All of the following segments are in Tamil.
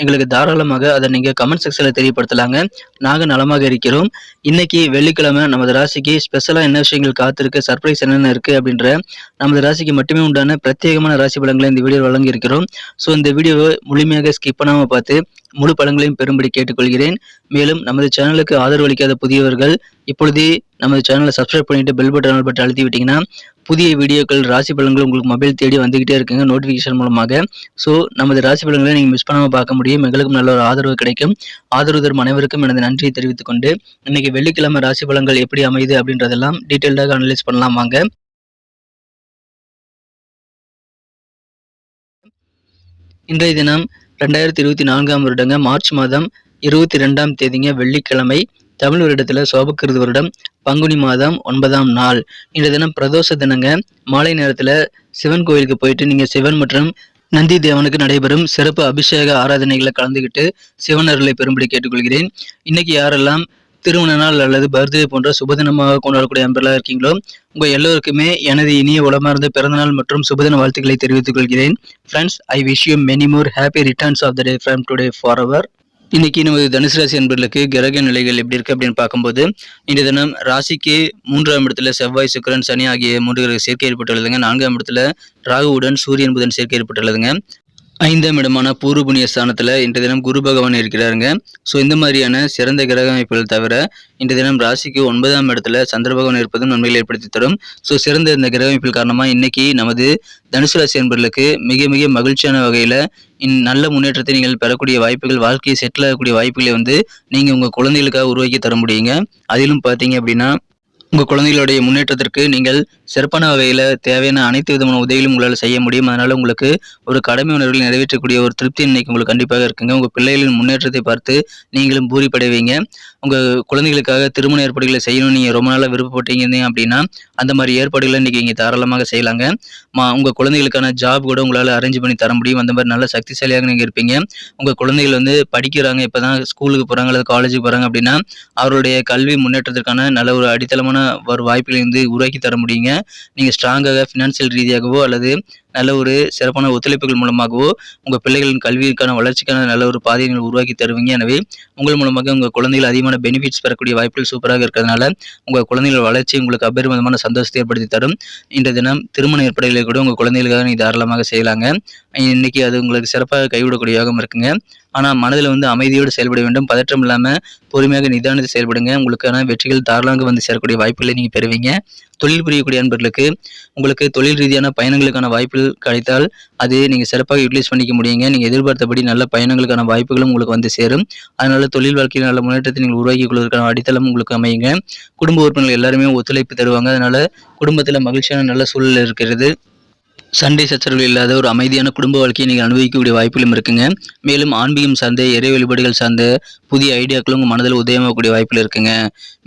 எங்களுக்கு தாராளமாக அதை நீங்கள் கமெண்ட் செக்ஷனில் தெரியப்படுத்தலாங்க. நாங்கள் நலமாக இருக்கிறோம். இன்னைக்கு வெள்ளிக்கிழமை நமது ராசிக்கு ஸ்பெஷலாக என்ன விஷயங்கள் காத்திருக்கு சர்ப்ரைஸ் என்னென்ன இருக்குது அப்படின்ற நமது ராசிக்கு மட்டுமே உண்டான பிரத்யேகமான ராசி பலங்களை இந்த வீடியோ வழங்கி இருக்கிறோம் ஸோ இந்த வீடியோவை முழுமையாக ஸ்கிப் பண்ணாமல் பார்த்து முழு பழங்களையும் பெறும்படி கேட்டுக்கொள்கிறேன். மேலும் நமது சேனலுக்கு ஆதரவு அளிக்காத புதியவர்கள் இப்பொழுதே நமது சேனலை சப்ஸ்கிரைப் பண்ணிட்டு பெல் பட்டன் பட்டன் அழுத்தி விட்டீங்கன்னா புதிய வீடியோக்கள் ராசி பலன்கள் உங்களுக்கு மொபைல் தேடி வந்துகிட்டே இருக்குங்க நோட்டிஃபிகேஷன் மூலமாக. ஸோ நமது ராசி பலன்களை நீங்கள் மிஸ் பண்ணாமல் பார்க்க முடியும். எங்களுக்கும் நல்ல ஒரு ஆதரவு கிடைக்கும். ஆதரவு தரும் அனைவருக்கும் எனது நன்றியை தெரிவித்துக் கொண்டு இன்னைக்கு வெள்ளிக்கிழமை ராசி பலன்கள் எப்படி அமையுது அப்படின்றதெல்லாம் டீட்டெயில்டாக அனலைஸ் பண்ணலாம் வாங்க. இன்றைய தினம் ரெண்டாயிரத்தி இருபத்தி நான்காம் வருடங்க மார்ச் மாதம் இருபத்தி ரெண்டாம் தேதிங்க வெள்ளிக்கிழமை. தமிழ் வருடத்தில் சோபக்கிருது வருடம் பங்குனி மாதம் ஒன்பதாம் நாள். இந்த தினம் பிரதோஷ தினங்க. மாலை நேரத்தில் சிவன் கோயிலுக்கு போயிட்டு நீங்கள் சிவன் மற்றும் நந்தி தேவனுக்கு நடைபெறும் சிறப்பு அபிஷேக ஆராதனைகளை கலந்துக்கிட்டு சிவன் அருளை பெறும்படி கேட்டுக்கொள்கிறேன். இன்னைக்கு யாரெல்லாம் திருமண நாள் அல்லது பர்த்டே போன்ற சுபதினமாக கொண்டாடக்கூடிய அன்பர்களாக இருக்கீங்களோ உங்கள் எல்லோருக்குமே எனது இனிய உளமார்ந்த பிறந்தநாள் மற்றும் சுபதின வாழ்த்துக்களை தெரிவித்துக் கொள்கிறேன். Friends I wish you many more happy returns of the day from today for our இன்னைக்கு நமது தனுசு ராசி என்பர்களுக்கு கிரக நிலைகள் எப்படி இருக்கு அப்படின்னு பார்க்கும்போது இன்றைய தினம் ராசிக்கு மூன்றாம் இடத்துல செவ்வாய் சுக்கிரன் சனி ஆகிய மூன்று கிரக சேர்க்கை ஏற்பட்டுள்ளதுங்க. நான்காம் இடத்துல ராகுவுடன் சூரியன் புதன் சேர்க்கை ஏற்பட்டுள்ளதுங்க. ஐந்தாம் இடமான பூர்வ புண்ணிய ஸ்தானத்தில் இன்று தினம் குரு பகவான் இருக்கிறாருங்க. ஸோ இந்த மாதிரியான சிறந்த கிரக அமைப்புகள் தவிர இன்று தினம் ராசிக்கு ஒன்பதாம் இடத்துல சந்திர பகவான் இருப்பதும் நன்மைகளை ஏற்படுத்தி தரும். ஸோ சிறந்த இந்த கிரக அமைப்பில் காரணமாக இன்னைக்கு நமது தனுசு ராசி என்பர்களுக்கு மிக மிக மகிழ்ச்சியான வகையில் இன் நல்ல முன்னேற்றத்தை நீங்கள் பெறக்கூடிய வாய்ப்புகள் வாழ்க்கையை செட்டில் ஆகக்கூடிய வாய்ப்புகளை வந்து நீங்கள் உங்கள் குழந்தைகளுக்காக உருவாக்கி தர முடியுங்க. அதிலும் பார்த்தீங்க அப்படின்னா உங்கள் குழந்தைகளுடைய முன்னேற்றத்திற்கு நீங்கள் சிறப்பான வகையில் தேவையான அனைத்து விதமான உதவிகளும் உங்களால் செய்ய முடியும். அதனால் உங்களுக்கு ஒரு கடமை உணர்வுகளை நிறைவேற்றக்கூடிய ஒரு திருப்தி இன்னைக்கு உங்களுக்கு கண்டிப்பாக இருக்குங்க. உங்கள் பிள்ளைகளின் முன்னேற்றத்தை பார்த்து நீங்களும் பூரிப்படைவீங்க. உங்கள் குழந்தைகளுக்காக திருமண ஏற்பாடுகளை செய்யணும்னு நீங்கள் ரொம்ப நாளாக விருப்பப்பட்டீங்க அப்படின்னா அந்த மாதிரி ஏற்பாடுகளை இன்றைக்கி இங்கே தாராளமாக செய்யலாங்க. மா உங்கள் குழந்தைகளுக்கான ஜாப் கூட உங்களால் அரேஞ்ச் பண்ணி தர முடியும். அந்த மாதிரி நல்ல சக்திசாலியாக நீங்கள் இருப்பீங்க. உங்கள் குழந்தைகள் வந்து படிக்கிறாங்க இப்போ தான் ஸ்கூலுக்கு போகிறாங்க அல்லது காலேஜுக்கு போகிறாங்க அப்படின்னா அவருடைய கல்வி முன்னேற்றத்திற்கான நல்ல ஒரு அடித்தளமான ஒரு வாய்ப்புகளை வந்து உருவாக்கி தர முடியுங்க. நீங்கள் ஸ்ட்ராங்காக ஃபினான்சியல் ரீதியாகவோ அல்லது நல்ல ஒரு சிறப்பான ஒத்துழைப்புகள் மூலமாகவோ உங்கள் பிள்ளைகளின் கல்விக்கான வளர்ச்சிக்கான நல்ல ஒரு பாதையை நீங்கள் உருவாக்கி தருவீங்க. எனவே உங்கள் மூலமாக உங்கள் குழந்தைகள் அதிகமான பெனிஃபிட்ஸ் பெறக்கூடிய வாய்ப்புகள் சூப்பராக இருக்கிறதுனால உங்கள் குழந்தைகள் வளர்ச்சி உங்களுக்கு அபரிமிதமான சந்தோஷத்தை ஏற்படுத்தி தரும். இன்றைய தினம் திருமண ஏற்பாடுகளை கூட உங்கள் குழந்தைகளுக்காக நீங்கள் தாராளமாக செய்யலாங்க. இன்னைக்கு அது உங்களுக்கு சிறப்பாக கைவிடக்கூடிய யோகம் இருக்குங்க. ஆனால் மனதில் வந்து அமைதியோடு செயல்பட வேண்டும். பதற்றம் இல்லாமல் பொறுமையாக நிதானத்தை செயல்படுங்க. உங்களுக்கான வெற்றிகள் தாராளமாக வந்து சேரக்கூடிய வாய்ப்புகளை நீங்கள் பெறுவீங்க. தொழில் புரியக்கூடிய நண்பர்களுக்கு உங்களுக்கு தொழில் ரீதியான பயணங்களுக்கான வாய்ப்புகள் கிடைத்தால் அது நீங்கள் சிறப்பாக யூட்டிலைஸ் பண்ணிக்க முடியுங்க. நீங்கள் எதிர்பார்த்தபடி நல்ல பயணங்களுக்கான வாய்ப்புகளும் உங்களுக்கு வந்து சேரும். அதனால தொழில் வாழ்க்கையில் நல்ல முன்னேற்றத்தை நீங்கள் உருவாக்கி கொள்வதற்கான அடித்தளம் உங்களுக்கு அமையுங்க. குடும்ப உறுப்பினர்கள் எல்லாருமே ஒத்துழைப்பு தருவாங்க. அதனால குடும்பத்தில் மகிழ்ச்சியான நல்ல சூழல் இருக்கிறது. சண்டை சச்சரவுகள் இல்லாத ஒரு அமைதியான குடும்ப வாழ்க்கையை நீங்கள் அனுபவிக்கக்கூடிய வாய்ப்புகளும் இருக்குங்க. மேலும் ஆன்மீகம் சார்ந்த இறை வழிபாடுகள் சார்ந்த புதிய ஐடியாக்களும் உங்கள் மனதில் உதயமாகக்கூடிய வாய்ப்பில் இருக்குங்க.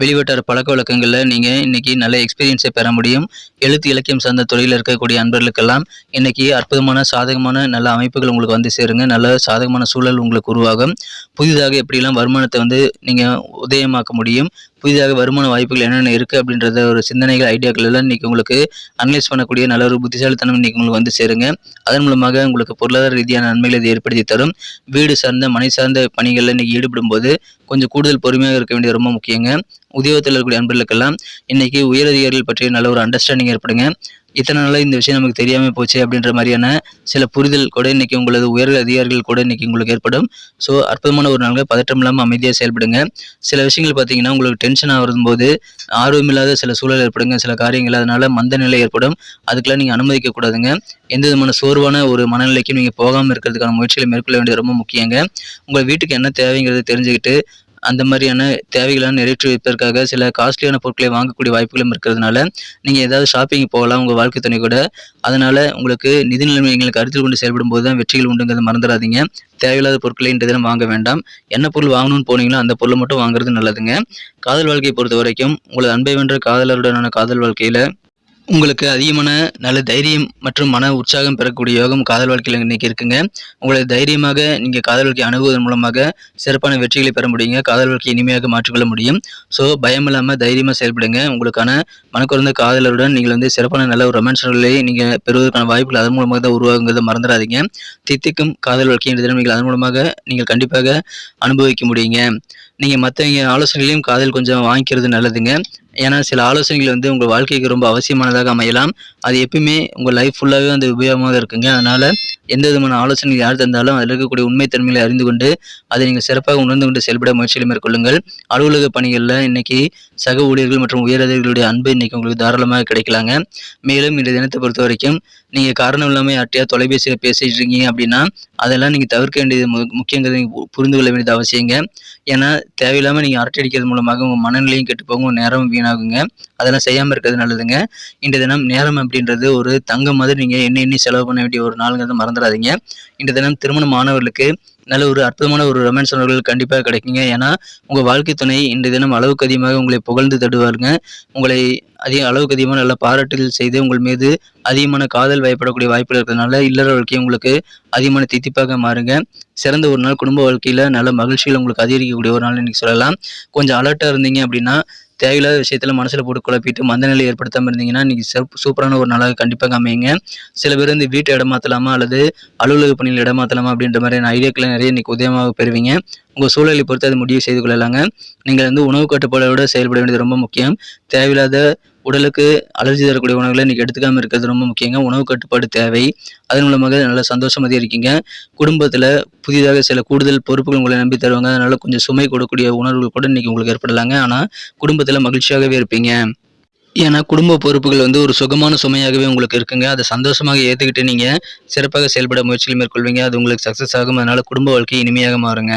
வெளிவட்டார பழக்க வழக்கங்களில் நீங்கள் இன்றைக்கி நல்ல எக்ஸ்பீரியன்ஸை பெற முடியும். எழுத்து இலக்கியம் சார்ந்த துறையில் இருக்கக்கூடிய அன்பர்களுக்கெல்லாம் இன்றைக்கி அற்புதமான சாதகமான நல்ல அமைப்புகள் உங்களுக்கு வந்து சேருங்க. நல்ல சாதகமான சூழல் உங்களுக்கு உருவாகும். புதிதாக எப்படிலாம் வருமானத்தை வந்து நீங்கள் உதயமாக்க முடியும் புதிதாக வருமான வாய்ப்புகள் என்னென்ன இருக்குது அப்படின்றத ஒரு சிந்தனைகள் ஐடியாக்கள் எல்லாம் இன்றைக்கி உங்களுக்கு அனலைஸ் பண்ணக்கூடிய நல்ல ஒரு புத்திசாலித்தனம் இன்றைக்கி உங்களுக்கு வந்து சேருங்க. அதன் மூலமாக உங்களுக்கு பொருளாதார ரீதியான நன்மைகளை இது ஏற்படுத்தி தரும். வீடு சார்ந்த மனை சார்ந்த பணிகளில் இன்றைக்கி ஈடுபடும் போது கொஞ்சம் கூடுதல் பொறுமையாக இருக்க வேண்டியது ரொம்ப முக்கியங்க. உத்தியோகத்தில் இருக்கக்கூடிய அன்பர்களுக்கெல்லாம் இன்றைக்கி உயரதிகாரிகள் பற்றிய நல்ல ஒரு அண்டர்ஸ்டாண்டிங் ஏற்படுங்க. இத்தனை நாளாக இந்த விஷயம் நமக்கு தெரியாமல் போச்சு அப்படின்ற மாதிரியான சில புரிதல் கூட இன்னைக்கு உங்களது உயர் அதிகாரிகள் கூட இன்னைக்கு உங்களுக்கு ஏற்படும். ஸோ அற்புதமான ஒரு நாள்கள். பதற்றம் இல்லாமல் அமைதியாக செயல்படுங்க. சில விஷயங்கள் பார்த்தீங்கன்னா உங்களுக்கு டென்ஷன் ஆகும் போது ஆர்வமில்லாத சில சூழல் ஏற்படுங்க. சில காரியங்கள் அதனால மந்த நிலை ஏற்படும். அதுக்கெல்லாம் நீங்கள் அனுமதிக்க கூடாதுங்க. எந்த விதமான சோர்வான ஒரு மனநிலைக்கும் நீங்கள் போகாமல் இருக்கிறதுக்கான முயற்சிகளை மேற்கொள்ள வேண்டியது ரொம்ப முக்கியங்க. உங்கள் வீட்டுக்கு என்ன தேவைங்கிறத தெரிஞ்சுக்கிட்டு அந்த மாதிரியான தேவைகளான நிறைவேற்றி வைப்பதற்காக சில காஸ்ட்லியான பொருட்களை வாங்கக்கூடிய வாய்ப்புகளும் இருக்கிறதுனால நீங்கள் ஏதாவது ஷாப்பிங் போகலாம் உங்கள் வாழ்க்கை துணை கூட. அதனால் உங்களுக்கு நிதி நிலைமைகளை கருத்தில் கொண்டு செயல்படும் போது தான் வெற்றிகள் உண்டுங்கிறத மறந்துடாதீங்க. தேவையில்லாத பொருட்களை இன்றைய தினம் வாங்க வேண்டாம். என்ன பொருள் வாங்கணும்னு போனீங்களோ அந்த பொருளை மட்டும் வாங்குறது நல்லதுங்க. காதல் வாழ்க்கையை பொறுத்த வரைக்கும் உங்களது அன்பை வென்ற காதலருடனான காதல் வாழ்க்கையில் உங்களுக்கு அதிகமான நல்ல தைரியம் மற்றும் மன உற்சாகம் பெறக்கூடிய யோகம் காதல் வாழ்க்கையில் இன்னைக்கு இருக்குங்க. உங்களை தைரியமாக நீங்கள் காதல் வாழ்க்கை அணுகுவதன் மூலமாக சிறப்பான வெற்றிகளை பெற முடியுங்க. காதல் வாழ்க்கை இனிமையாக மாற்றிக்கொள்ள முடியும். ஸோ பயம் இல்லாமல் தைரியமாக செயல்படுங்க. உங்களுக்கான மனக்குறந்த காதலருடன் நீங்கள் வந்து சிறப்பான நல்ல ஒரு ரொமான்ஸ்களை நீங்கள் பெறுவதற்கான வாய்ப்புகள் அதன் மூலமாக தான் உருவாகுங்கிறத மறந்துடாதீங்க. தித்திக்கும் காதல் வாழ்க்கையின் தினம் நீங்கள் அதன் மூலமாக நீங்கள் கண்டிப்பாக அனுபவிக்க முடியுங்க. நீங்கள் மற்றவங்க ஆலோசனைகளையும் காதல் கொஞ்சம் வாங்கிக்கிறது நல்லதுங்க. ஏன்னா சில ஆலோசனைகள் வந்து உங்கள் வாழ்க்கைக்கு ரொம்ப அவசியமானதாக அமையலாம். அது எப்பயுமே உங்கள் லைஃப் ஃபுல்லாகவே வந்து உபயோகமாக இருக்குங்க. அதனால் எந்த விதமான ஆலோசனைகள் யார் தந்தாலும் அதில் இருக்கக்கூடிய உண்மைத்தன்மைகளை அறிந்து கொண்டு அதை நீங்கள் சிறப்பாக உணர்ந்து கொண்டு செயல்பட முயற்சிகளை மேற்கொள்ளுங்கள். அலுவலக பணிகளில் இன்னைக்கு சக ஊழியர்கள் மற்றும் உயரதிகளுடைய அன்பு இன்னைக்கு உங்களுக்கு தாராளமாக கிடைக்கலாங்க. மேலும் இந்த தினத்தை பொறுத்த வரைக்கும் நீங்கள் காரணம் இல்லாமல் யார்ட்டையா தொலைபேசியில் பேசிகிட்டு இருக்கீங்க அப்படின்னா அதெல்லாம் நீங்கள் தவிர்க்க வேண்டியது மு முக்கியங்கிறத நீங்கள் புரிந்து கொள்ள வேண்டியது அவசியங்க. ஏன்னா தேவையில்லாமல் நீங்கள் அரட்டை அடிக்கிறது மூலமாக உங்கள் மனநிலையும் கெட்டு போகும் உங்கள் நேரமும் வீணாகுங்க. அதெல்லாம் செய்யாமல் இருக்கிறது நல்லதுங்க. இன்றைய தினம் நேரம் அப்படின்றது ஒரு தங்கம் மாதிரி நீங்கள் என்ன எண்ணி செலவு பண்ண வேண்டிய ஒரு நாளுங்கிறத மறந்துடாதீங்க. இன்றைய தினம் திருமணம் மாணவர்களுக்கு நல்ல ஒரு அற்புதமான ஒரு ரொமான்ஸ் உணர்வுகள் கண்டிப்பாக கிடைக்குங்க. ஏன்னா உங்கள் வாழ்க்கை துணை இன்றைய தினம் அளவுக்கு அதிகமாக உங்களை புகழ்ந்து தடுவாருங்க. உங்களை அதிக அளவுக்கு அதிகமாக நல்ல பாராட்டுதல் செய்து உங்கள் மீது அதிகமான காதல் வயப்படக்கூடிய வாய்ப்புகள் இருக்கிறதுனால இல்லற வாழ்க்கையை உங்களுக்கு அதிகமான தித்திப்பாக மாறுங்க. சிறந்த ஒரு நாள் குடும்ப வாழ்க்கையில் நல்ல மகிழ்ச்சிகள் உங்களுக்கு அதிகரிக்கக்கூடிய ஒரு நாள் இன்னைக்கு சொல்லலாம். கொஞ்சம் அலர்ட்டாக இருந்தீங்க அப்படின்னா தேவையில்லாத விஷயத்தில் மனசில் போட்டு குழப்பிட்டு மந்த நிலை ஏற்படுத்தாமல் இருந்தீங்கன்னா இன்றைக்கி சிறப்பு சூப்பரான ஒரு நாளாக கண்டிப்பாக அமையுங்க. சில பேர் வந்து வீட்டை இடமாற்றலாமா அல்லது அலுவலக பணியில் இடமாற்றலாமா அப்படின்ற மாதிரியான ஐடியாக்களை நிறைய இன்றைக்கி உதயமாக பெறுவீங்க. உங்கள் சூழலை பொறுத்து அது முடிவு செய்து கொள்ளலாங்க. நீங்கள் வந்து உணவு கட்டுப்பாடோடு செயல்பட வேண்டியது ரொம்ப முக்கியம். தேவையில்லாத உடலுக்கு அலர்ஜி தரக்கூடிய உணவுகளை இன்றைக்கி எடுத்துக்காமல் இருக்கிறது ரொம்ப முக்கியங்க. உணவு கட்டுப்பாடு தேவை. அதன் மூலமாக நல்ல சந்தோஷமாக இருக்கீங்க குடும்பத்தில் புதிதாக சில கூடுதல் பொறுப்புகள் உங்களை நம்பி தருவாங்க. அதனால் கொஞ்சம் சுமை கொடுக்கக்கூடிய உணர்வுகள் கூட இன்றைக்கி உங்களுக்கு ஏற்படலாங்க. ஆனால் குடும்பத்தில் மகிழ்ச்சியாகவே இருப்பீங்க. ஏன்னா குடும்ப பொறுப்புகள் வந்து ஒரு சுகமான சுமையாகவே உங்களுக்கு இருக்குங்க. அதை சந்தோஷமாக ஏற்றுக்கிட்டு நீங்கள் சிறப்பாக செயல்பட முயற்சிகள் மேற்கொள்வீங்க. அது உங்களுக்கு சக்ஸஸ் ஆகும். அதனால் குடும்ப வாழ்க்கை இனிமையாக மாறுங்க.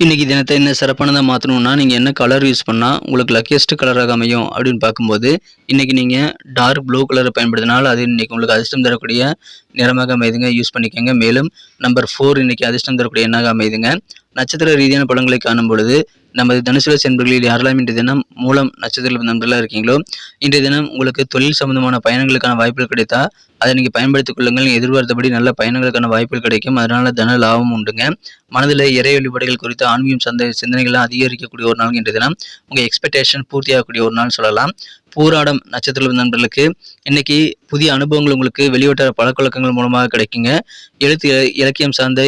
இன்றைக்கி தினத்தை என்ன சிறப்பானதாக மாற்றணும்னா நீங்கள் என்ன கலர் யூஸ் பண்ணால் உங்களுக்கு லக்கியஸ்ட் கலராக அமையும் அப்படின்னு பார்க்கும்போது இன்றைக்கி நீங்கள் டார்க் ப்ளூ கலரை பயன்படுத்தினால் அது இன்றைக்கி உங்களுக்கு அதிர்ஷ்டம் தரக்கூடிய நிறமாக அமைதுங்க. யூஸ் பண்ணிக்கோங்க. மேலும் நம்பர் ஃபோர் இன்றைக்கி அதிர்ஷ்டம் தரக்கூடிய எண்ணாக அமைதுங்க. நட்சத்திர ரீதியான படங்களை காணும் பொழுது நமது தனுசுல சென்பர்களில் யாரெல்லாம் இன்றைய தினம் மூலம் நட்சத்திர நண்பர்களாக இருக்கீங்களோ இன்றைய தினம் உங்களுக்கு தொழில் சம்பந்தமான பயணங்களுக்கான வாய்ப்புகள் கிடைத்தா அதை நீங்கள் பயன்படுத்திக் கொள்ளுங்கள். நீங்கள் எதிர்பார்த்தபடி நல்ல பயணங்களுக்கான வாய்ப்புகள் கிடைக்கும். அதனால தன லாபம் உண்டுங்க. மனதில் இறை வழிபாடுகள் குறித்த ஆன்மீகம் சந்த சிந்தனைகள்லாம் அதிகரிக்கக்கூடிய ஒரு நாள் இன்றைய தினம். உங்கள் எக்ஸ்பெக்டேஷன் பூர்த்தியாகக்கூடிய ஒரு நாள் சொல்லலாம். பூராடம் நட்சத்திர நண்பர்களுக்கு இன்னைக்கு புதிய அனுபவங்கள் உங்களுக்கு வெளிவட்டார பழக்கவழக்கங்கள் மூலமாக கிடைக்குங்க. எழுத்து இலக்கியம் சார்ந்த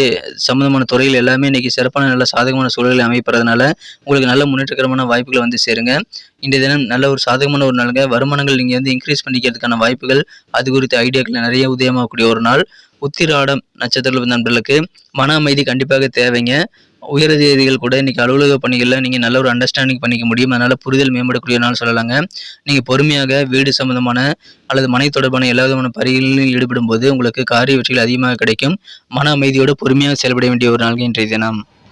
சம்பந்தமான துறைகள் எல்லாமே இன்னைக்கு சிறப்பான நல்ல சாதகமான சூழல்களை அமைப்பறதுனால உங்களுக்கு நல்ல முன்னேற்றகரமான வாய்ப்புகளை வந்து சேருங்க. இன்றைய தினம் நல்ல ஒரு சாதகமான ஒரு நாளுங்க. வருமானங்கள் நீங்கள் வந்து இன்க்ரீஸ் பண்ணிக்கிறதுக்கான வாய்ப்புகள் அது குறித்த ஐடியா ஐடியாக்கள் நிறைய உதயமாகக்கூடிய ஒரு நாள். உத்திராடம் நட்சத்திர நண்பர்களுக்கு மன அமைதி கண்டிப்பாக தேவைங்க. உயரதிகாரிகள் கூட இன்னைக்கு அலுவலக பணிகளில் நீங்கள் நல்ல ஒரு அண்டர்ஸ்டாண்டிங் பண்ணிக்க முடியும். அதனால் புரிதல் மேம்படக்கூடிய நாள் சொல்லலாங்க. நீங்கள் பொறுமையாக வீடு சம்மந்தமான அல்லது மனை தொடர்பான எல்லா விதமான பரிகளிலும் ஈடுபடும் போது உங்களுக்கு காரிய வெற்றிகள் அதிகமாக கிடைக்கும். மன அமைதியோடு பொறுமையாக செயல்பட வேண்டிய ஒரு நாள் இன்றைய தினம்.